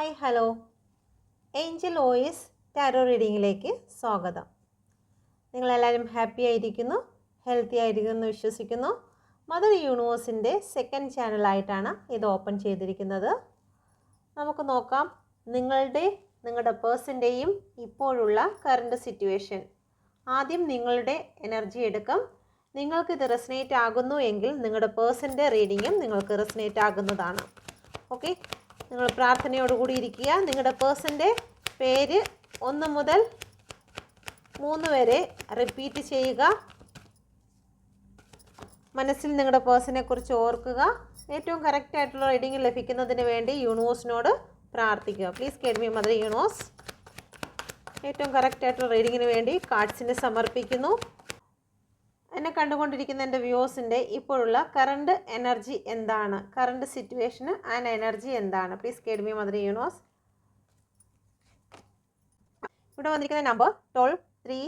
Hi hello. Angel ഓയിസ് tarot റീഡിങ്ങിലേക്ക് സ്വാഗതം. നിങ്ങളെല്ലാവരും ഹാപ്പി ആയിരിക്കുന്നു ഹെൽത്തി ആയിരിക്കുന്നു വിശ്വസിക്കുന്നു. മദർ യൂണിവേഴ്സിന്റെ സെക്കൻഡ് ചാനലായിട്ടാണ് ഇത് ഓപ്പൺ ചെയ്തിരിക്കുന്നത്. നമുക്ക് നോക്കാം നിങ്ങളുടെ നിങ്ങളുടെ പേഴ്സന്റെയും ഇപ്പോഴുള്ള കറണ്ട് സിറ്റുവേഷൻ. ആദ്യം നിങ്ങളുടെ എനർജി എടുക്കാം. നിങ്ങൾക്ക് ഇത് റെസനേറ്റ് ആകുന്നു എങ്കിൽ നിങ്ങളുടെ പേഴ്സന്റെ റീഡിങ്ങും നിങ്ങൾക്ക് റെസനേറ്റ് ആകുന്നതാണ്. ഓക്കെ നിങ്ങൾ പ്രാർത്ഥനയോടുകൂടി ഇരിക്കുക. നിങ്ങളുടെ പേഴ്സന്റെ പേര് ഒന്ന് മുതൽ മൂന്ന് വരെ റിപ്പീറ്റ് ചെയ്യുക. മനസ്സിൽ നിങ്ങളുടെ പേഴ്സണെ കുറിച്ച് ഓർക്കുക. ഏറ്റവും കറക്റ്റ് ആയിട്ടുള്ള റീഡിംഗ് ലഭിക്കുന്നതിന് വേണ്ടി യൂണിവേഴ്സിനോട് പ്രാർത്ഥിക്കുക. പ്ലീസ് കേൾവി മദർ യൂണിവേഴ്സ് ഏറ്റവും കറക്റ്റ് ആയിട്ടുള്ള റീഡിങ്ങിന് വേണ്ടി കാർഡ്സിനെ സമർപ്പിക്കുന്നു. എന്നെ കണ്ടുകൊണ്ടിരിക്കുന്ന എന്റെ വ്യൂവേഴ്സിന്റെ ഇപ്പോഴുള്ള കറണ്ട് എനർജി എന്താണ്? കറണ്ട് സിറ്റുവേഷന് ആൻഡ് എനർജി എന്താണ്? Please guide me mother universe ഇവിടെ വന്നിരിക്കുന്ന number twelve three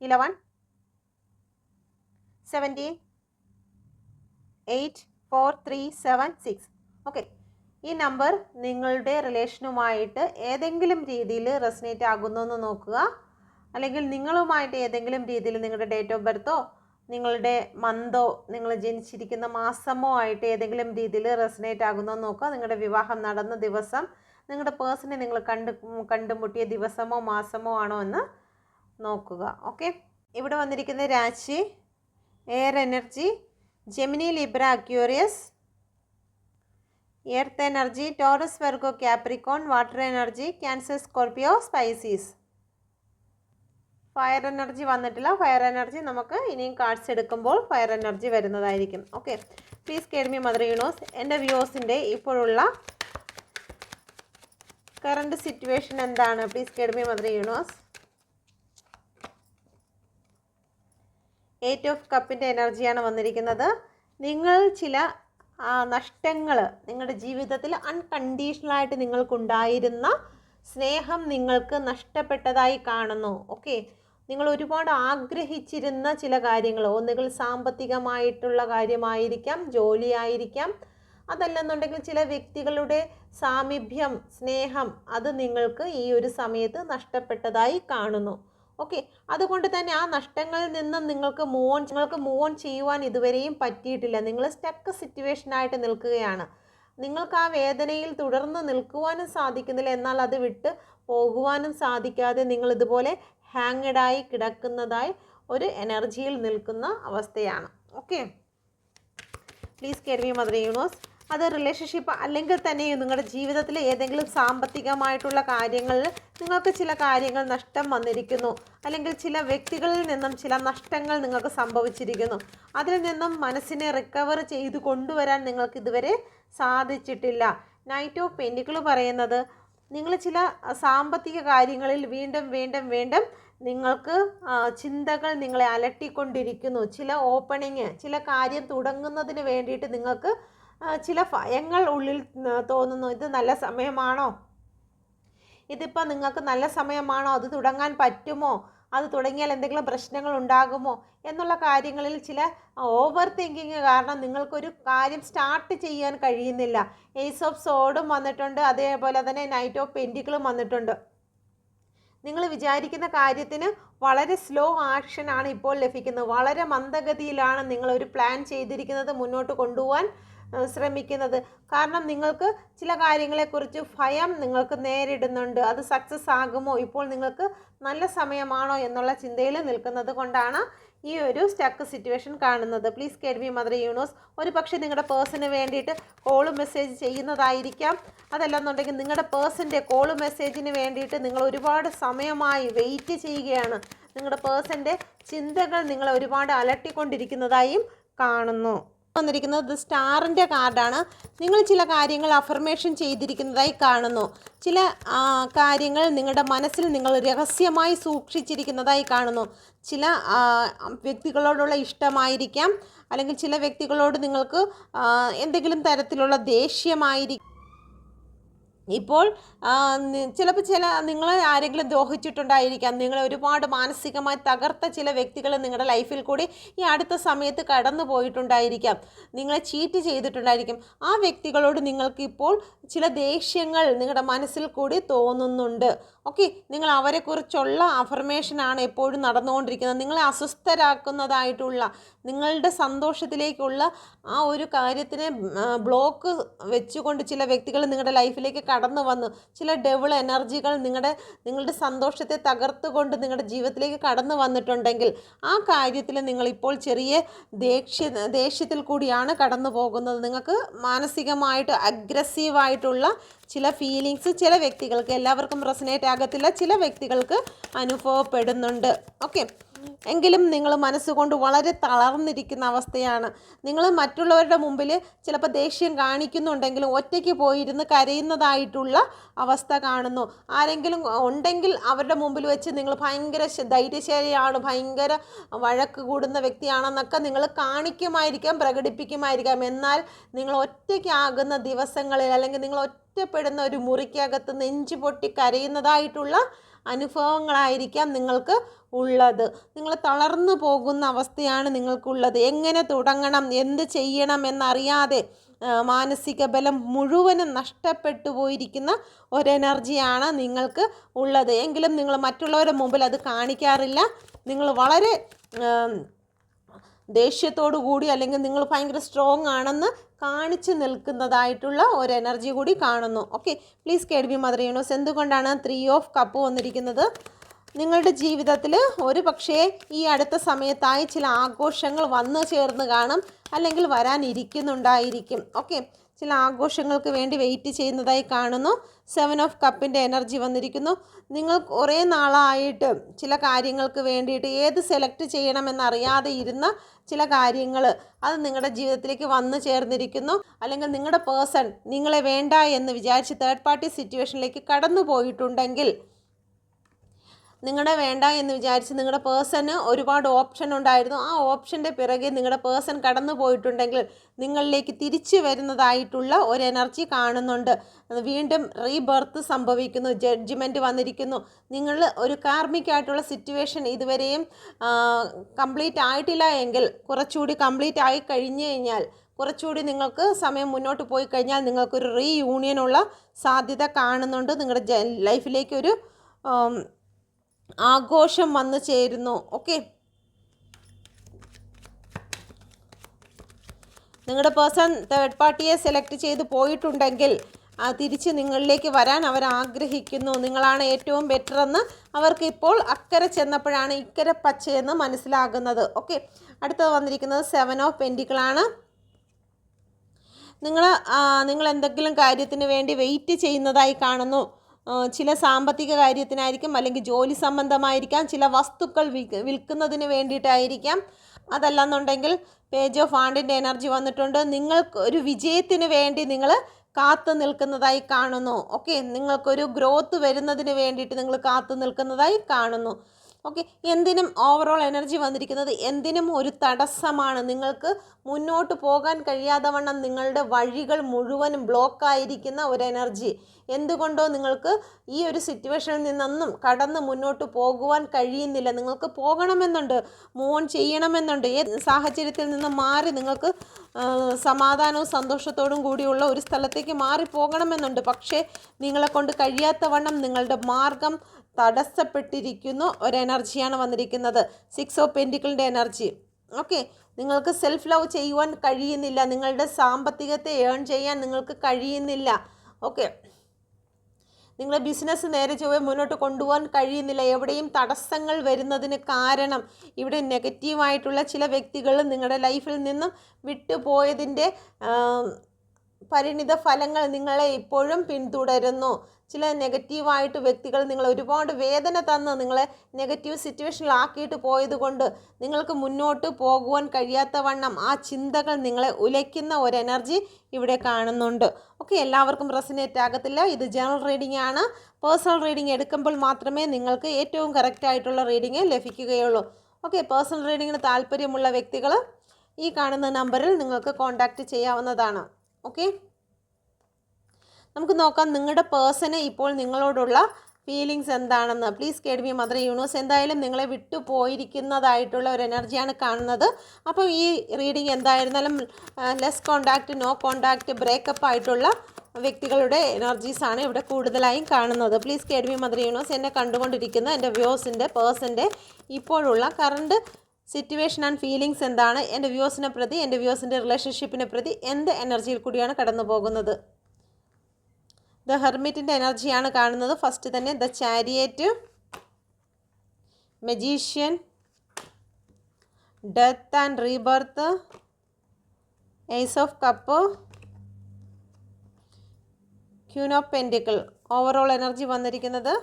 eleven seventeen eight four three seven six okay ഈ നമ്പർ നിങ്ങളുടെ റിലേഷനുമായിട്ട് ഏതെങ്കിലും രീതിയിൽ റെസിനേറ്റ് ആകുന്നു എന്ന് നോക്കുക. അല്ലെങ്കിൽ നിങ്ങളുമായിട്ട് ഏതെങ്കിലും രീതിയിൽ നിങ്ങളുടെ ഡേറ്റ് ഓഫ് ബർത്തോ നിങ്ങളുടെ മന്തോ നിങ്ങൾ ജനിച്ചിരിക്കുന്ന മാസമോ ആയിട്ട് ഏതെങ്കിലും രീതിയിൽ റെസനേറ്റ് ആകുന്നോ നോക്കുക. നിങ്ങളുടെ വിവാഹം നടന്ന ദിവസം നിങ്ങളുടെ പേഴ്സണെ നിങ്ങൾ കണ്ട് കണ്ടുമുട്ടിയ ദിവസമോ മാസമോ ആണോ എന്ന് നോക്കുക. ഓക്കെ ഇവിടെ വന്നിരിക്കുന്ന രാശി air energy Gemini Libra Aquarius earth energy Taurus Virgo Capricorn water energy Cancer Scorpio Pisces fire energy വന്നിട്ടില്ല. ഫയർ എനർജി നമുക്ക് ഇനിയും കാർഡ്സ് എടുക്കുമ്പോൾ ഫയർ എനർജി വരുന്നതായിരിക്കും. Okay please guide me mother universe എന്റെ വ്യൂസിന്റെ ഇപ്പോഴുള്ള കറണ്ട് സിറ്റുവേഷൻ എന്താണ്? Please guide me mother universe eight of കപ്പിന്റെ എനർജിയാണ് വന്നിരിക്കുന്നത്. നിങ്ങൾ ചില നഷ്ടങ്ങൾ നിങ്ങളുടെ ജീവിതത്തിൽ അൺകണ്ടീഷണലായിട്ട് നിങ്ങൾക്കുണ്ടായിരുന്ന സ്നേഹം നിങ്ങൾക്ക് നഷ്ടപ്പെട്ടതായി കാണുന്നു. ഓക്കെ നിങ്ങൾ ഒരുപാട് ആഗ്രഹിച്ചിരുന്ന ചില കാര്യങ്ങൾ. ഒന്നുകിൽ സാമ്പത്തികമായിട്ടുള്ള കാര്യമായിരിക്കാം ജോലിയായിരിക്കാം. അതല്ലെന്നുണ്ടെങ്കിൽ ചില വ്യക്തികളുടെ സാമീപ്യം സ്നേഹം അത് നിങ്ങൾക്ക് ഈ ഒരു സമയത്ത് നഷ്ടപ്പെട്ടതായി കാണുന്നു. ഓക്കെ. അതുകൊണ്ട് തന്നെ ആ നഷ്ടങ്ങളിൽ നിന്നും നിങ്ങൾക്ക് മൂവ് നിങ്ങൾക്ക് മൂവ് ഓൺ ചെയ്യുവാൻ ഇതുവരെയും പറ്റിയിട്ടില്ല. നിങ്ങൾ സ്റ്റക്ക് സിറ്റുവേഷനായിട്ട് നിൽക്കുകയാണ്. നിങ്ങൾക്ക് ആ വേദനയിൽ തുടർന്ന് നിൽക്കുവാനും സാധിക്കുന്നില്ല. എന്നാൽ അത് വിട്ട് പോകുവാനും സാധിക്കാതെ നിങ്ങൾ ഇതുപോലെ ഹാങ്ങഡായി കിടക്കുന്നതായി ഒരു എനർജിയിൽ നിൽക്കുന്ന അവസ്ഥയാണ്. Okay please care me mother universe അത് റിലേഷൻഷിപ്പ് അല്ലെങ്കിൽ തന്നെ നിങ്ങളുടെ ജീവിതത്തിലെ ഏതെങ്കിലും സാമ്പത്തികമായിട്ടുള്ള കാര്യങ്ങളിൽ നിങ്ങൾക്ക് ചില കാര്യങ്ങൾ നഷ്ടം വന്നിരിക്കുന്നു. അല്ലെങ്കിൽ ചില വ്യക്തികളിൽ നിന്നും ചില നഷ്ടങ്ങൾ നിങ്ങൾക്ക് സംഭവിച്ചിരിക്കുന്നു. അതിൽ നിന്നും മനസ്സിനെ റിക്കവർ ചെയ്ത് കൊണ്ടുവരാൻ നിങ്ങൾക്ക് ഇതുവരെ സാധിച്ചിട്ടില്ല. നൈറ്റ് ഓഫ് പെൻഡിക്കിൾ പറയുന്നത് നിങ്ങൾ ചില സാമ്പത്തിക കാര്യങ്ങളിൽ വീണ്ടും വീണ്ടും വീണ്ടും നിങ്ങൾക്ക് ചിന്തകൾ നിങ്ങളെ അലട്ടിക്കൊണ്ടിരിക്കുന്നു. ചില ഓപ്പണിങ് ചില കാര്യം തുടങ്ങുന്നതിന് വേണ്ടിയിട്ട് നിങ്ങൾക്ക് ചില ഭയങ്ങൾ ഉള്ളിൽ തോന്നുന്നു. ഇത് നല്ല സമയമാണോ? ഇതിപ്പോൾ നിങ്ങൾക്ക് നല്ല സമയമാണോ? അത് തുടങ്ങാൻ പറ്റുമോ? അത് തുടങ്ങിയാൽ എന്തെങ്കിലും പ്രശ്നങ്ങൾ ഉണ്ടാകുമോ? എന്നുള്ള കാര്യങ്ങളിൽ ചില ഓവർ തിങ്കിങ് കാരണം നിങ്ങൾക്കൊരു കാര്യം സ്റ്റാർട്ട് ചെയ്യാൻ കഴിയുന്നില്ല. ഏസ് ഓഫ് സോഡും വന്നിട്ടുണ്ട്. അതേപോലെ തന്നെ നൈറ്റ് ഓഫ് പെന്റിക്കിളും വന്നിട്ടുണ്ട്. നിങ്ങൾ വിചാരിക്കുന്ന കാര്യത്തിന് വളരെ സ്ലോ ആക്ഷൻ ആണ് ഇപ്പോൾ ലഭിക്കുന്നത്. വളരെ മന്ദഗതിയിലാണ് നിങ്ങൾ ഒരു പ്ലാൻ ചെയ്തിരിക്കുന്നത് മുന്നോട്ട് കൊണ്ടുപോകാൻ ശ്രമിക്കുന്നത്. കാരണം നിങ്ങൾക്ക് ചില കാര്യങ്ങളെക്കുറിച്ച് ഭയം നിങ്ങൾക്ക് നേരിടുന്നുണ്ട്. അത് സക്സസ് ആകുമോ? ഇപ്പോൾ നിങ്ങൾക്ക് നല്ല സമയമാണോ എന്നുള്ള ചിന്തയിൽ നിൽക്കുന്നത് കൊണ്ടാണ് ഈ ഒരു സ്റ്റക്ക് സിറ്റുവേഷൻ കാണുന്നത്. Please guide me mother universe ഒരു പക്ഷേ നിങ്ങളുടെ പേഴ്സണിന് വേണ്ടിയിട്ട് കോൾ മെസ്സേജ് ചെയ്യുന്നതായിരിക്കാം. അതല്ലെന്നുണ്ടെങ്കിൽ നിങ്ങളുടെ പേഴ്സന്റെ കോൾ മെസ്സേജിന് വേണ്ടിയിട്ട് നിങ്ങൾ ഒരുപാട് സമയമായി വെയിറ്റ് ചെയ്യുകയാണ്. നിങ്ങളുടെ പേഴ്സന്റെ ചിന്തകൾ നിങ്ങളെ ഒരുപാട് അലട്ടിക്കൊണ്ടിരിക്കുന്നതായും കാണുന്നു. വന്നിരിക്കുന്നത് സ്റ്റാറിന്റെ കാർഡാണ്. നിങ്ങൾ ചില കാര്യങ്ങൾ അഫർമേഷൻ ചെയ്തിരിക്കുന്നതായി കാണുന്നു. ചില കാര്യങ്ങൾ നിങ്ങളുടെ മനസ്സിൽ നിങ്ങൾ രഹസ്യമായി സൂക്ഷിച്ചിരിക്കുന്നതായി കാണുന്നു. ചില വ്യക്തികളോടുള്ള ഇഷ്ടമായിരിക്കാം. അല്ലെങ്കിൽ ചില വ്യക്തികളോട് നിങ്ങൾക്ക് എന്തെങ്കിലും തരത്തിലുള്ള ദേഷ്യമായിരിക്കും. ഇപ്പോൾ ചിലപ്പോൾ ചില നിങ്ങൾ ആരെങ്കിലും ദ്രോഹിച്ചിട്ടുണ്ടായിരിക്കാം. നിങ്ങളെ ഒരുപാട് മാനസികമായി തകർത്ത ചില വ്യക്തികൾ നിങ്ങളുടെ ലൈഫിൽ കൂടി ഈ അടുത്ത സമയത്ത് കടന്നു പോയിട്ടുണ്ടായിരിക്കാം. നിങ്ങളെ ചീറ്റ് ചെയ്തിട്ടുണ്ടായിരിക്കും. ആ വ്യക്തികളോട് നിങ്ങൾക്കിപ്പോൾ ചില ദേഷ്യങ്ങൾ നിങ്ങളുടെ മനസ്സിൽ കൂടി തോന്നുന്നുണ്ട്. ഓക്കെ നിങ്ങൾ അവരെക്കുറിച്ചുള്ള അഫർമേഷനാണ് എപ്പോഴും നടന്നുകൊണ്ടിരിക്കുന്നത്. നിങ്ങളെ അസ്വസ്ഥരാക്കുന്നതായിട്ടുള്ള നിങ്ങളുടെ സന്തോഷത്തിലേക്കുള്ള ആ ഒരു കാര്യത്തിനെ ബ്ലോക്ക് വെച്ചുകൊണ്ട് ചില വ്യക്തികൾ നിങ്ങളുടെ ലൈഫിലേക്ക് കടന്നു വന്നു. ചില ഡെവിൾ എനർജികൾ നിങ്ങളുടെ നിങ്ങളുടെ സന്തോഷത്തെ തകർത്തുകൊണ്ട് നിങ്ങളുടെ ജീവിതത്തിലേക്ക് കടന്നു വന്നിട്ടുണ്ടെങ്കിൽ ആ കാര്യത്തിൽ നിങ്ങളിപ്പോൾ ചെറിയ ദേഷ്യ ദേഷ്യത്തിൽ കൂടിയാണ് കടന്നു പോകുന്നത് നിങ്ങൾക്ക് മാനസികമായിട്ട് അഗ്രസീവായിട്ടുള്ള ചില ഫീലിങ്സ് ചില വ്യക്തികൾക്ക് എല്ലാവർക്കും റെസനേറ്റ് ആകത്തില്ല. ചില വ്യക്തികൾക്ക് അനുഭവപ്പെടുന്നുണ്ട്. ഓക്കെ എങ്കിലും നിങ്ങൾ മനസ്സുകൊണ്ട് വളരെ തളർന്നിരിക്കുന്ന അവസ്ഥയാണ്. നിങ്ങൾ മറ്റുള്ളവരുടെ മുമ്പിൽ ചിലപ്പോൾ ദേഷ്യം കാണിക്കുന്നുണ്ടെങ്കിലും ഒറ്റയ്ക്ക് പോയിരുന്ന് കരയുന്നതായിട്ടുള്ള അവസ്ഥ കാണുന്നു. ആരെങ്കിലും ഉണ്ടെങ്കിൽ അവരുടെ മുമ്പിൽ വെച്ച് നിങ്ങൾ ഭയങ്കര ധൈര്യശാലിയാണ് ഭയങ്കര വഴക്ക് കൂടുന്ന വ്യക്തിയാണെന്നൊക്കെ നിങ്ങൾ കാണിക്കുമായിരിക്കാം പ്രകടിപ്പിക്കുമായിരിക്കാം. എന്നാൽ നിങ്ങൾ ഒറ്റയ്ക്കാകുന്ന ദിവസങ്ങളിൽ അല്ലെങ്കിൽ നിങ്ങൾ ഒറ്റപ്പെടുന്ന ഒരു മുറിക്കകത്ത് നെഞ്ചു പൊട്ടി കരയുന്നതായിട്ടുള്ള അനുഭവങ്ങളായിരിക്കാം നിങ്ങൾക്ക് ഉള്ളത്. നിങ്ങൾ തളർന്നു പോകുന്ന അവസ്ഥയാണ് നിങ്ങൾക്കുള്ളത്. എങ്ങനെ തുടങ്ങണം? എന്ത് ചെയ്യണം എന്നറിയാതെ മാനസിക ബലം മുഴുവനും നഷ്ടപ്പെട്ടു പോയിരിക്കുന്ന ഒരു എനർജിയാണ് നിങ്ങൾക്ക് ഉള്ളത്. എങ്കിലും നിങ്ങൾ മറ്റുള്ളവരുടെ മുമ്പിൽ അത് കാണിക്കാറില്ല. നിങ്ങൾ വളരെ ദേഷ്യത്തോടു കൂടി അല്ലെങ്കിൽ നിങ്ങൾ ഭയങ്കര സ്ട്രോങ് ആണെന്ന് കാണിച്ചു നിൽക്കുന്നതായിട്ടുള്ള ഒരു എനർജി കൂടി കാണുന്നു. Okay please guide be mother universe എന്തുകൊണ്ടാണ് ത്രീ ഓഫ് കപ്പ് വന്നിരിക്കുന്നത്? നിങ്ങളുടെ ജീവിതത്തിൽ ഒരു പക്ഷേ ഈ അടുത്ത സമയത്തായി ചില ആഘോഷങ്ങൾ വന്നു ചേർന്ന് കാണും അല്ലെങ്കിൽ വരാനിരിക്കുന്നുണ്ടായിരിക്കും. ഓക്കെ ചില ആഘോഷങ്ങൾക്ക് വേണ്ടി വെയിറ്റ് ചെയ്യുന്നതായി കാണുന്നു. സെവൻ ഓഫ് കപ്പിന്റെ എനർജി വന്നിരിക്കുന്നു. നിങ്ങൾ കുറേ നാളായിട്ട് ചില കാര്യങ്ങൾക്ക് വേണ്ടിയിട്ട് ഏത് സെലക്ട് ചെയ്യണമെന്നറിയാതെ ഇരുന്ന ചില കാര്യങ്ങൾ അത് നിങ്ങളുടെ ജീവിതത്തിലേക്ക് വന്നു ചേർന്നിരിക്കുന്നു. അല്ലെങ്കിൽ നിങ്ങളുടെ പേഴ്സൺ നിങ്ങളെ വേണ്ട എന്ന് വിചാരിച്ച് തേർഡ് പാർട്ടി സിറ്റുവേഷനിലേക്ക് കടന്നു പോയിട്ടുണ്ടെങ്കിൽ നിങ്ങളുടെ വേണ്ട എന്ന് വിചാരിച്ച് നിങ്ങളുടെ പേഴ്സന് ഒരുപാട് ഓപ്ഷൻ ഉണ്ടായിരുന്നു. ആ ഓപ്ഷന്റെ പിറകെ നിങ്ങളുടെ പേഴ്സൺ കടന്നു പോയിട്ടുണ്ടെങ്കിൽ നിങ്ങളിലേക്ക് തിരിച്ചു വരുന്നതായിട്ടുള്ള ഒരു എനർജി കാണുന്നുണ്ട്. വീണ്ടും റീബർത്ത് സംഭവിക്കുന്നു ജഡ്ജ്മെന്റ് വന്നിരിക്കുന്നു. നിങ്ങൾ ഒരു കാർമിക്കായിട്ടുള്ള സിറ്റുവേഷൻ ഇതുവരെയും കംപ്ലീറ്റ് ആയിട്ടില്ല എങ്കിൽ കുറച്ചുകൂടി കംപ്ലീറ്റ് ആയി കഴിഞ്ഞു കഴിഞ്ഞാൽ കുറച്ചുകൂടി നിങ്ങൾക്ക് സമയം മുന്നോട്ട് പോയി കഴിഞ്ഞാൽ നിങ്ങൾക്കൊരു റീ യൂണിയനുള്ള സാധ്യത കാണുന്നുണ്ട്. നിങ്ങളുടെ ലൈഫിലേക്ക് ഒരു ആഘോഷം വന്നു ചേരുന്നു. ഓക്കെ നിങ്ങളുടെ പേഴ്സൺ തേർഡ് പാർട്ടിയെ സെലക്ട് ചെയ്ത് പോയിട്ടുണ്ടെങ്കിൽ തിരിച്ച് നിങ്ങളിലേക്ക് വരാൻ അവർ ആഗ്രഹിക്കുന്നു. നിങ്ങളാണ് ഏറ്റവും ബെറ്റർ എന്ന് അവർക്ക് ഇപ്പോൾ അക്കരെ ചെന്നപ്പോഴാണ് ഇക്കരെ പച്ചയെന്ന് മനസ്സിലാകുന്നത്. ഓക്കെ അടുത്തത് വന്നിരിക്കുന്നത് സെവൻ ഓഫ് പെന്റിക്കിളാണ് നിങ്ങൾ നിങ്ങൾ എന്തെങ്കിലും കാര്യത്തിന് വേണ്ടി വെയിറ്റ് ചെയ്യുന്നതായി കാണുന്നു. ചില സാമ്പത്തിക കാര്യത്തിനായിരിക്കും അല്ലെങ്കിൽ ജോലി സംബന്ധമായിരിക്കാം ചില വസ്തുക്കൾ വിൽക്കുന്നതിന് വേണ്ടിയിട്ടായിരിക്കാം. അതല്ലെന്നുണ്ടെങ്കിൽ പേജ് ഓഫ് ആണ്ടിന്റെ എനർജി വന്നിട്ടുണ്ട്. നിങ്ങൾക്ക് ഒരു വിജയത്തിന് വേണ്ടി നിങ്ങൾ കാത്തു നിൽക്കുന്നതായി കാണുന്നു. ഓക്കെ നിങ്ങൾക്കൊരു ഗ്രോത്ത് വരുന്നതിന് വേണ്ടിയിട്ട് നിങ്ങൾ കാത്തു നിൽക്കുന്നതായി കാണുന്നു. ഓക്കെ എന്തിനും ഓവറോൾ എനർജി വന്നിരിക്കുന്നത് എന്തിനും ഒരു തടസ്സമാണ്. നിങ്ങൾക്ക് മുന്നോട്ട് പോകാൻ കഴിയാതെ വണ്ണം നിങ്ങളുടെ വഴികൾ മുഴുവനും ബ്ലോക്കായിരിക്കുന്ന ഒരു എനർജി എന്തുകൊണ്ടോ നിങ്ങൾക്ക് ഈ ഒരു സിറ്റുവേഷനിൽ നിന്നൊന്നും കടന്ന് മുന്നോട്ട് പോകുവാൻ കഴിയുന്നില്ല. നിങ്ങൾക്ക് പോകണമെന്നുണ്ട് ഓൺ ചെയ്യണമെന്നുണ്ട്. ഏത് സാഹചര്യത്തിൽ നിന്ന് മാറി നിങ്ങൾക്ക് സമാധാനവും സന്തോഷത്തോടും കൂടിയുള്ള ഒരു സ്ഥലത്തേക്ക് മാറി പോകണമെന്നുണ്ട് പക്ഷേ നിങ്ങളെ കൊണ്ട് കഴിയാത്ത വണ്ണം നിങ്ങളുടെ മാർഗം തടസ്സപ്പെട്ടിരിക്കുന്നു. ഒരു എനർജിയാണ് വന്നിരിക്കുന്നത്. സിക്സ് ഓഫ് പെന്റിക്കിളിന്റെ എനർജി. ഓക്കെ നിങ്ങൾക്ക് സെൽഫ് ലവ് ചെയ്യുവാൻ കഴിയുന്നില്ല. നിങ്ങളുടെ സാമ്പത്തികത്തെ ഏൺ ചെയ്യാൻ നിങ്ങൾക്ക് കഴിയുന്നില്ല. ഓക്കെ നിങ്ങളുടെ ബിസിനസ് നേരെ ചൊവ്വെ മുന്നോട്ട് കൊണ്ടുപോകാൻ കഴിയുന്നില്ല. എവിടെയും തടസ്സങ്ങൾ വരുന്നതിന് കാരണം ഇവിടെ നെഗറ്റീവായിട്ടുള്ള ചില വ്യക്തികൾ നിങ്ങളുടെ ലൈഫിൽ നിന്നും വിട്ടുപോയതിന്റെ പരിണിത ഫലങ്ങൾ നിങ്ങളെ ഇപ്പോഴും പിന്തുടരുന്നു. ചില നെഗറ്റീവായിട്ട് വ്യക്തികൾ നിങ്ങൾ ഒരുപാട് വേദന തന്ന് നിങ്ങളെ നെഗറ്റീവ് സിറ്റുവേഷനിലാക്കിയിട്ട് പോയത് കൊണ്ട് നിങ്ങൾക്ക് മുന്നോട്ട് പോകുവാൻ കഴിയാത്ത വണ്ണം ആ ചിന്തകൾ നിങ്ങളെ ഉലയ്ക്കുന്ന ഒരു എനർജി ഇവിടെ കാണുന്നുണ്ട്. ഓക്കെ എല്ലാവർക്കും റെസിനേറ്റ് ആകത്തില്ല. ഇത് ജനറൽ റീഡിംഗ് ആണ് പേഴ്സണൽ റീഡിംഗ് എടുക്കുമ്പോൾ മാത്രമേ നിങ്ങൾക്ക് ഏറ്റവും കറക്റ്റ് ആയിട്ടുള്ള റീഡിംഗ് ലഭിക്കുകയുള്ളൂ. ഓക്കെ പേഴ്സണൽ റീഡിങ്ങിന് താല്പര്യമുള്ള വ്യക്തികൾ ഈ കാണുന്ന നമ്പറിൽ നിങ്ങൾക്ക് കോൺടാക്റ്റ് ചെയ്യാവുന്നതാണ്. ഓക്കെ? നമുക്ക് നോക്കാം നിങ്ങളുടെ പേഴ്സണ് ഇപ്പോൾ നിങ്ങളോടുള്ള ഫീലിങ്സ് എന്താണെന്ന്. Please guide be mother universe എന്തായാലും നിങ്ങളെ വിട്ടു പോയിരിക്കുന്നതായിട്ടുള്ള ഒരു എനർജിയാണ് കാണുന്നത്. അപ്പം ഈ റീഡിംഗ് എന്തായിരുന്നാലും less contact no contact breakup ആയിട്ടുള്ള വ്യക്തികളുടെ എനർജീസാണ് ഇവിടെ കൂടുതലായും കാണുന്നത്. Please guide be mother universe എന്നെ കണ്ടുകൊണ്ടിരിക്കുന്ന എന്റെ വ്യൂസിന്റെ പേഴ്സന്റെ ഇപ്പോഴുള്ള കറണ്ട് സിറ്റുവേഷൻ ആൻഡ് ഫീലിങ്സ് എന്താണ്? എന്റെ വ്യൂസിനെ പ്രതി എന്റെ വ്യൂസിന്റെ റിലേഷൻഷിപ്പിനെ പ്രതി എന്ത് എനർജിയിൽ കൂടിയാണ് കടന്നു പോകുന്നത്? ദ ഹെർമിറ്റിന്റെ എനർജിയാണ് കാണുന്നത്. ഫസ്റ്റ് തന്നെ the chariot magician death and rebirth ace of cup queen of pentacle overall energy വന്നിരിക്കുന്നത്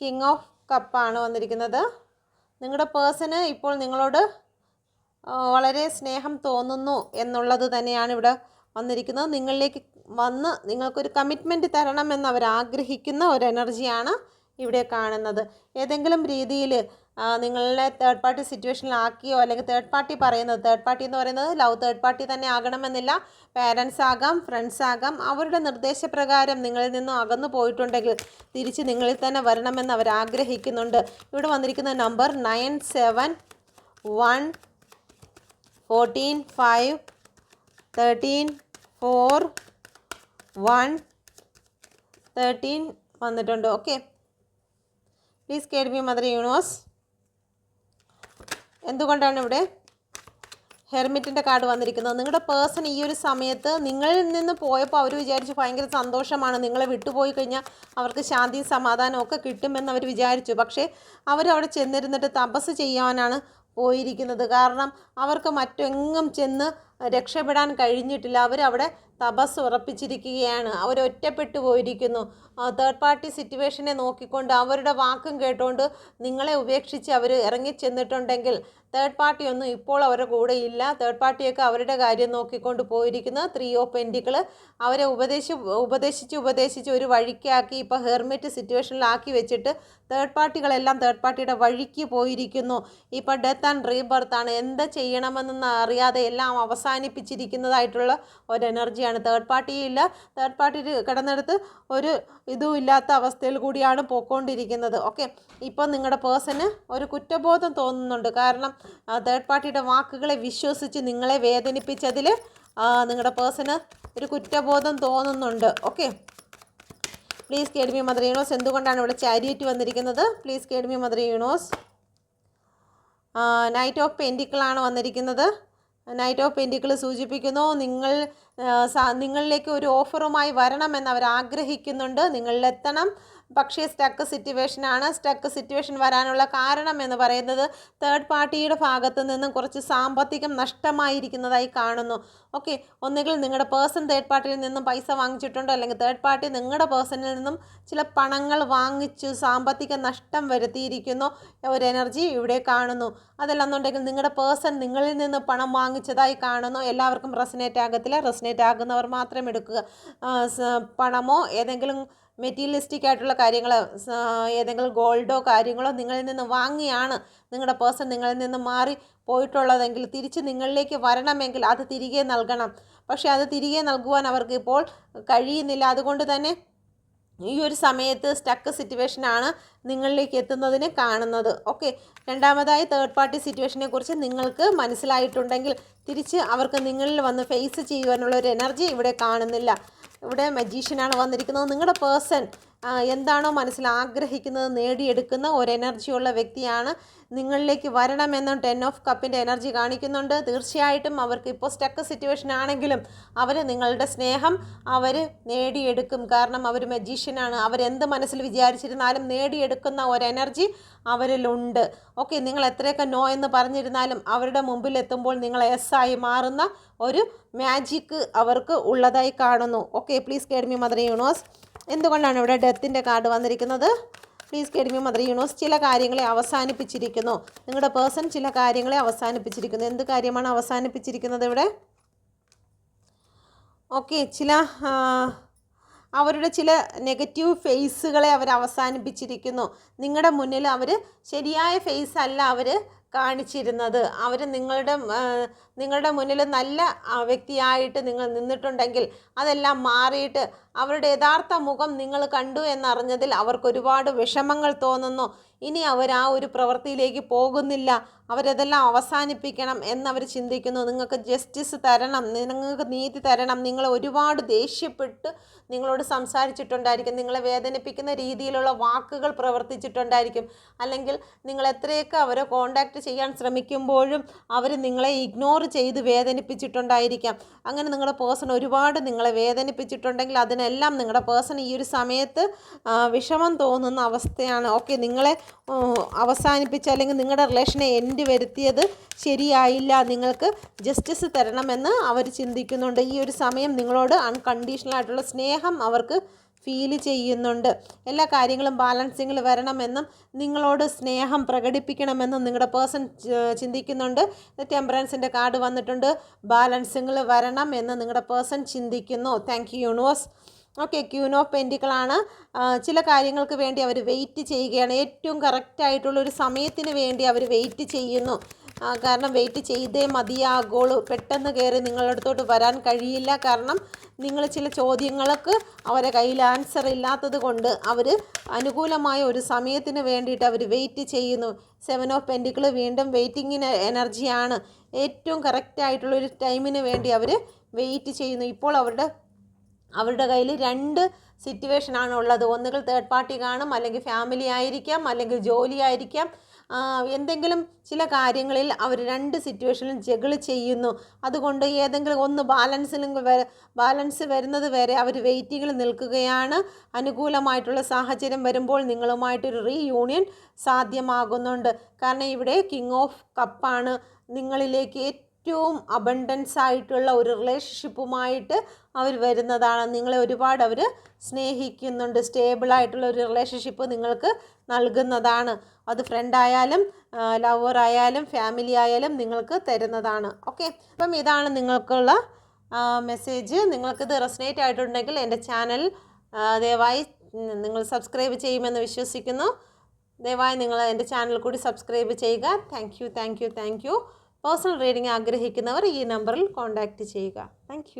കിങ് ഓഫ് കപ്പാണ് വന്നിരിക്കുന്നത്. നിങ്ങളുടെ പേഴ്സണ് ഇപ്പോൾ നിങ്ങളോട് വളരെ സ്നേഹം തോന്നുന്നു എന്നുള്ളത് തന്നെയാണ് ഇവിടെ വന്നിരിക്കുന്നത്. നിങ്ങളിലേക്ക് വന്ന് നിങ്ങൾക്കൊരു കമ്മിറ്റ്മെന്റ് തരണമെന്ന് അവർ ആഗ്രഹിക്കുന്ന ഒരു എനർജിയാണ് ഇവിടെ കാണുന്നത്. ഏതെങ്കിലും രീതിയിൽ നിങ്ങളെ തേർഡ് പാർട്ടി സിറ്റുവേഷനിലാക്കിയോ അല്ലെങ്കിൽ തേർഡ് പാർട്ടി പറയുന്നത്? തേർഡ് പാർട്ടി എന്ന് പറയുന്നത് ലവ് തേർഡ് പാർട്ടി തന്നെ ആകണമെന്നില്ല. പാരൻസ് ആകാം ഫ്രണ്ട്സ് ആകാം. അവരുടെ നിർദ്ദേശപ്രകാരം നിങ്ങളിൽ നിന്നും അകന്നു പോയിട്ടുണ്ടെങ്കിൽ തിരിച്ച് നിങ്ങളിൽ തന്നെ വരണമെന്ന് അവർ ആഗ്രഹിക്കുന്നുണ്ട്. ഇവിടെ വന്നിരിക്കുന്ന number nine seven one fourteen five thirteen four one thirteen വന്നിട്ടുണ്ട്. Okay please be mother universe. എന്തുകൊണ്ടാണ് ഇവിടെ ഹെർമിറ്റിന്റെ കാർഡ് വന്നിരിക്കുന്നത്? നിങ്ങളുടെ പേഴ്സൺ ഈ ഒരു സമയത്ത് നിങ്ങളിൽ നിന്ന് പോയപ്പോൾ അവർ വിചാരിച്ചു ഭയങ്കര സന്തോഷമാണ്. നിങ്ങളെ വിട്ടുപോയി കഴിഞ്ഞാൽ അവർക്ക് ശാന്തിയും സമാധാനവും ഒക്കെ കിട്ടുമെന്ന് അവർ വിചാരിച്ചു. പക്ഷേ അവരവിടെ ചെന്നിരുന്നിട്ട് തപസ് ചെയ്യാനാണ് പോയിരിക്കുന്നത്. കാരണം അവർക്ക് മറ്റെങ്ങും ചെന്ന് രക്ഷപ്പെടാൻ കഴിഞ്ഞിട്ടില്ല. അവരവിടെ തപസ് ഉറപ്പിച്ചിരിക്കുകയാണ്. അവർ ഒറ്റപ്പെട്ടു പോയിരിക്കുന്നു. തേർഡ് പാർട്ടി സിറ്റുവേഷനെ നോക്കിക്കൊണ്ട് അവരുടെ വാക്കും കേട്ടുകൊണ്ട് നിങ്ങളെ ഉപേക്ഷിച്ച് അവർ ഇറങ്ങിച്ചെന്നിട്ടുണ്ടെങ്കിൽ തേർഡ് പാർട്ടി ഒന്നും ഇപ്പോൾ അവരുടെ കൂടെ ഇല്ല. തേർഡ് പാർട്ടിയൊക്കെ അവരുടെ കാര്യം നോക്കിക്കൊണ്ട് പോയിരിക്കുന്ന. ത്രീ ഓഫ് പെന്റികൾ അവരെ ഉപദേശി ഉപദേശിച്ച് ഉപദേശിച്ച് ഒരു വഴിക്കാക്കി ഇപ്പോൾ ഹെർമിറ്റ് സിറ്റുവേഷനിലാക്കി വെച്ചിട്ട് തേർഡ് പാർട്ടികളെല്ലാം തേർഡ് പാർട്ടിയുടെ വഴിക്ക് പോയിരിക്കുന്നു. ഇപ്പോൾ ഡെത്ത് ആൻഡ് റീബർത്താണ് എന്ത് ചെയ്യണമെന്ന് അറിയാതെ എല്ലാം അവസാനിപ്പിച്ചിരിക്കുന്നതായിട്ടുള്ള ഒരു എനർജിയാണ് തേർഡ് പാർട്ടി ഇല്ല. തേർഡ് പാർട്ടി കിടന്നെടുത്ത് ഒരു ഇതും ഇല്ലാത്ത അവസ്ഥയിൽ കൂടിയാണ് പോയിക്കൊണ്ടിരിക്കുന്നത്. ഓക്കെ ഇപ്പോൾ നിങ്ങളുടെ പേഴ്സന് ഒരു കുറ്റബോധം തോന്നുന്നുണ്ട്. കാരണം തേർഡ് പാർട്ടിയുടെ വാക്കുകളെ വിശ്വസിച്ച് നിങ്ങളെ വേദനിപ്പിച്ചതിൽ നിങ്ങളുടെ പേഴ്സന് ഒരു കുറ്റബോധം തോന്നുന്നുണ്ട്. Okay please guide me mother universe എന്തുകൊണ്ടാണ് ഇവിടെ ചാരിയറ്റ് വന്നിരിക്കുന്നത്? Please guide me mother universe knight of പെന്റിക്കിളാണ് വന്നിരിക്കുന്നത്. നൈറ്റ് ഓഫ് പെന്റിക്കിൾ സൂചിപ്പിക്കുന്നു. നിങ്ങൾ നിങ്ങളിലേക്ക് ഒരു ഓഫറുമായി വരണമെന്ന് അവർ ആഗ്രഹിക്കുന്നുണ്ട്. നിങ്ങളിലെത്തണം. പക്ഷേ സ്റ്റക്ക് സിറ്റുവേഷനാണ്. സ്റ്റക്ക് സിറ്റുവേഷൻ വരാനുള്ള കാരണം എന്ന് പറയുന്നത് തേർഡ് പാർട്ടിയുടെ ഭാഗത്തു നിന്നും കുറച്ച് സാമ്പത്തികം നഷ്ടമായിരിക്കുന്നതായി കാണുന്നു. ഓക്കെ ഒന്നുകിൽ നിങ്ങളുടെ പേഴ്സൺ തേർഡ് പാർട്ടിയിൽ നിന്നും പൈസ വാങ്ങിച്ചിട്ടുണ്ടോ? അല്ലെങ്കിൽ തേർഡ് പാർട്ടി നിങ്ങളുടെ പേഴ്സണിൽ നിന്നും ചില പണങ്ങൾ വാങ്ങിച്ചു സാമ്പത്തിക നഷ്ടം വരുത്തിയിരിക്കുന്നു. ഒരു എനർജി ഇവിടെ കാണുന്നു. അതല്ലെന്നുണ്ടെങ്കിൽ നിങ്ങളുടെ പേഴ്സൺ നിങ്ങളിൽ നിന്ന് പണം വാങ്ങിച്ചതായി കാണുന്നു. എല്ലാവർക്കും റെസിനേറ്റ് ആകത്തില്ല. റെസിനേറ്റ് ആകുന്നവർ മാത്രം എടുക്കുക. പണമോ ഏതെങ്കിലും മെറ്റീരിയലിസ്റ്റിക് ആയിട്ടുള്ള കാര്യങ്ങൾ ഏതെങ്കിലും ഗോൾഡോ കാര്യങ്ങളോ നിങ്ങളിൽ നിന്ന് വാങ്ങിയാണ് നിങ്ങളുടെ പേഴ്സൺ നിങ്ങളിൽ നിന്ന് മാറി പോയിട്ടുള്ളതെങ്കിൽ തിരിച്ച് നിങ്ങളിലേക്ക് വരണമെങ്കിൽ അത് തിരികെ നൽകണം. പക്ഷേ അത് തിരികെ നൽകുവാൻ അവർക്ക് ഇപ്പോൾ കഴിയുന്നില്ല. അതുകൊണ്ട് തന്നെ ഈ ഒരു സമയത്ത് സ്റ്റക്ക് സിറ്റുവേഷനാണ് നിങ്ങളിലേക്ക് എത്തുന്നതിന് കാണുന്നത്. ഓക്കെ രണ്ടാമതായി തേർഡ് പാർട്ടി സിറ്റുവേഷനെ കുറിച്ച് നിങ്ങൾക്ക് മനസ്സിലായിട്ടുണ്ടെങ്കിൽ തിരിച്ച് അവർക്ക് നിങ്ങളിൽ വന്ന് ഫേസ് ചെയ്യുവാനുള്ള ഒരു എനർജി ഇവിടെ കാണുന്നില്ല. ഇവിടെ മജീഷ്യനാണ് വന്നിരിക്കുന്നത്. നിങ്ങളുടെ പേഴ്സൺ എന്താണോ മനസ്സിൽ ആഗ്രഹിക്കുന്നത് നേടിയെടുക്കുന്ന ഒരു എനർജിയുള്ള വ്യക്തിയാണ്. നിങ്ങളിലേക്ക് വരണമെന്ന് ടെൻ ഓഫ് കപ്പിന്റെ എനർജി കാണിക്കുന്നുണ്ട്. തീർച്ചയായിട്ടും അവർക്ക് ഇപ്പോൾ സ്റ്റക്ക് സിറ്റുവേഷൻ ആണെങ്കിലും അവർ നിങ്ങളുടെ സ്നേഹം അവർ നേടിയെടുക്കും. കാരണം അവർ മജീഷ്യനാണ് അവരെന്ത് മനസ്സിൽ വിചാരിച്ചിരുന്നാലും നേടിയെടുക്കുന്ന ഒരു എനർജി അവരിലുണ്ട്. ഓക്കെ നിങ്ങൾ എത്രയൊക്കെ നോ എന്ന് പറഞ്ഞിരുന്നാലും അവരുടെ മുമ്പിൽ എത്തുമ്പോൾ നിങ്ങൾ എസ് ആയി മാറുന്ന ഒരു മാജിക്ക് അവർക്ക് ഉള്ളതായി കാണുന്നു. Okay please guide me mother universe എന്തുകൊണ്ടാണ് ഇവിടെ ഡെത്തിന്റെ കാർഡ് വന്നിരിക്കുന്നത്? Please guide me mother universe ചില കാര്യങ്ങളെ അവസാനിപ്പിച്ചിരിക്കുന്നു. നിങ്ങളുടെ പേഴ്സൺ ചില കാര്യങ്ങളെ അവസാനിപ്പിച്ചിരിക്കുന്നു. എന്ത് കാര്യമാണ് അവസാനിപ്പിച്ചിരിക്കുന്നത് ഇവിടെ? ഓക്കെ ചില അവരുടെ ചില നെഗറ്റീവ് ഫേസുകളെ അവർ അവസാനിപ്പിച്ചിരിക്കുന്നു. നിങ്ങളുടെ മുന്നിൽ അവർ ശരിയായ ഫേസ് അല്ല അവർ കാണിച്ചിരുന്നത്. അവർ നിങ്ങളുടെ നിങ്ങളുടെ മുന്നിൽ നല്ല വ്യക്തിയായിട്ട് നിങ്ങൾ നിന്നിട്ടുണ്ടെങ്കിൽ അതെല്ലാം മാറിയിട്ട് അവരുടെ യഥാർത്ഥ മുഖം നിങ്ങൾ കണ്ടു എന്നറിഞ്ഞതിൽ അവർക്ക് ഒരുപാട് വിഷമങ്ങൾ തോന്നുന്നു. ഇനി അവർ ആ ഒരു പ്രവൃത്തിയിലേക്ക് പോകുന്നില്ല. അവരതെല്ലാം അവസാനിപ്പിക്കണം എന്നവർ ചിന്തിക്കുന്നു. നിങ്ങൾക്ക് ജസ്റ്റിസ് തരണം നിങ്ങൾക്ക് നീതി തരണം. നിങ്ങൾ ഒരുപാട് ദേഷ്യപ്പെട്ട് നിങ്ങളോട് സംസാരിച്ചിട്ടുണ്ടായിരിക്കും. നിങ്ങളെ വേദനിപ്പിക്കുന്ന രീതിയിലുള്ള വാക്കുകൾ പ്രവർത്തിച്ചിട്ടുണ്ടായിരിക്കും. അല്ലെങ്കിൽ നിങ്ങൾ എത്രയൊക്കെ അവരെ കോണ്ടാക്ട് ചെയ്യാൻ ശ്രമിക്കുമ്പോഴും അവർ നിങ്ങളെ ഇഗ്നോർ ചെയ്ത് വേദനിപ്പിച്ചിട്ടുണ്ടായിരിക്കാം. അങ്ങനെ നിങ്ങളുടെ പേഴ്സൺ ഒരുപാട് നിങ്ങളെ വേദനിപ്പിച്ചിട്ടുണ്ടെങ്കിൽ അതിനെല്ലാം നിങ്ങളുടെ പേഴ്സൺ ഈ ഒരു സമയത്ത് വിഷമം തോന്നുന്ന അവസ്ഥയാണ്. ഓക്കെ നിങ്ങളെ അവസാനിപ്പിച്ച് അല്ലെങ്കിൽ നിങ്ങളുടെ റിലേഷനെ എൻഡ് വരുത്തിയത് ശരിയായില്ല നിങ്ങൾക്ക് ജസ്റ്റിസ് തരണമെന്ന് അവർ ചിന്തിക്കുന്നുണ്ട്. ഈ ഒരു സമയം നിങ്ങളോട് അൺകണ്ടീഷണൽ ആയിട്ടുള്ള സ്നേഹം അവർക്ക് ഫീൽ ചെയ്യുന്നുണ്ട്. എല്ലാ കാര്യങ്ങളും ബാലൻസിങ്ങിൽ വരണമെന്നും നിങ്ങളോട് സ്നേഹം പ്രകടിപ്പിക്കണമെന്നും നിങ്ങളുടെ പേഴ്സൺ ചിന്തിക്കുന്നുണ്ട്. ടെമ്പറൻസിന്റെ കാർഡ് വന്നിട്ടുണ്ട്. ബാലൻസിങ്ങിൽ വരണം എന്ന് നിങ്ങളുടെ പേഴ്സൺ ചിന്തിക്കുന്നു. Thank you universe okay queen of പെന്റിക്കളാണ് ചില കാര്യങ്ങൾക്ക് വേണ്ടി അവർ വെയിറ്റ് ചെയ്യുകയാണ്. ഏറ്റവും കറക്റ്റായിട്ടുള്ള ഒരു സമയത്തിന് വേണ്ടി അവർ വെയിറ്റ് ചെയ്യുന്നു. കാരണം വെയിറ്റ് ചെയ്തേ മതിയാകുള്ളൂ. പെട്ടെന്ന് കയറി നിങ്ങളുടെ അടുത്തോട്ട് വരാൻ കഴിയില്ല. കാരണം നിങ്ങൾ ചില ചോദ്യങ്ങൾക്ക് അവരെ കയ്യിൽ ആൻസർ ഇല്ലാത്തത് കൊണ്ട് അവർ അനുകൂലമായ ഒരു സമയത്തിന് വേണ്ടിയിട്ട് അവർ വെയിറ്റ് ചെയ്യുന്നു. സെവൻ ഓഫ് പെന്റിക്കിൾ വീണ്ടും വെയിറ്റിങ്ങിന് എനർജിയാണ് ഏറ്റവും കറക്റ്റായിട്ടുള്ള ഒരു ടൈമിന് വേണ്ടി അവർ വെയിറ്റ് ചെയ്യുന്നു. ഇപ്പോൾ അവരുടെ അവരുടെ കയ്യിൽ രണ്ട് സിറ്റുവേഷൻ ആണ് ഉള്ളത്. ഒന്നുകിൽ തേർഡ് പാർട്ടി കാണും അല്ലെങ്കിൽ ഫാമിലി ആയിരിക്കാം അല്ലെങ്കിൽ ജോലി ആയിരിക്കാം. എന്തെങ്കിലും ചില കാര്യങ്ങളിൽ അവർ രണ്ട് സിറ്റുവേഷനിലും ജഗിൾ ചെയ്യുന്നു. അതുകൊണ്ട് ഏതെങ്കിലും ഒന്ന് ബാലൻസിലും ബാലൻസ് വരുന്നത് വരെ അവർ വെയിറ്റിങ്ങിൽ നിൽക്കുകയാണ്. അനുകൂലമായിട്ടുള്ള സാഹചര്യം വരുമ്പോൾ നിങ്ങളുമായിട്ടൊരു റീയൂണിയൻ സാധ്യമാകുന്നുണ്ട്. കാരണം ഇവിടെ കിങ് ഓഫ് കപ്പാണ് നിങ്ങളിലേക്ക് ഏറ്റവും അബണ്ടൻസ് ആയിട്ടുള്ള ഒരു റിലേഷൻഷിപ്പുമായിട്ട് അവർ വരുന്നതാണ്. നിങ്ങളെ ഒരുപാട് അവർ സ്നേഹിക്കുന്നുണ്ട്. സ്റ്റേബിളായിട്ടുള്ള ഒരു റിലേഷൻഷിപ്പ് നിങ്ങൾക്ക് നൽകുന്നതാണ്. അത് ഫ്രണ്ട് ആയാലും ലവർ ആയാലും ഫാമിലി ആയാലും നിങ്ങൾക്ക് തരുന്നതാണ്. ഓക്കെ അപ്പം ഇതാണ് നിങ്ങൾക്കുള്ള മെസ്സേജ് നിങ്ങൾക്കിത് റെസനേറ്റ് ആയിട്ടുണ്ടെങ്കിൽ എന്റെ ചാനൽ ദയവായി നിങ്ങൾ സബ്സ്ക്രൈബ് ചെയ്യുമെന്ന് വിശ്വസിക്കുന്നു. ദയവായി നിങ്ങൾ എന്റെ ചാനൽ കൂടി സബ്സ്ക്രൈബ് ചെയ്യുക. Thank you thank you thank you personal reading ആഗ്രഹിക്കുന്നവർ ഈ നമ്പറിൽ കോൺടാക്റ്റ് ചെയ്യുക. താങ്ക്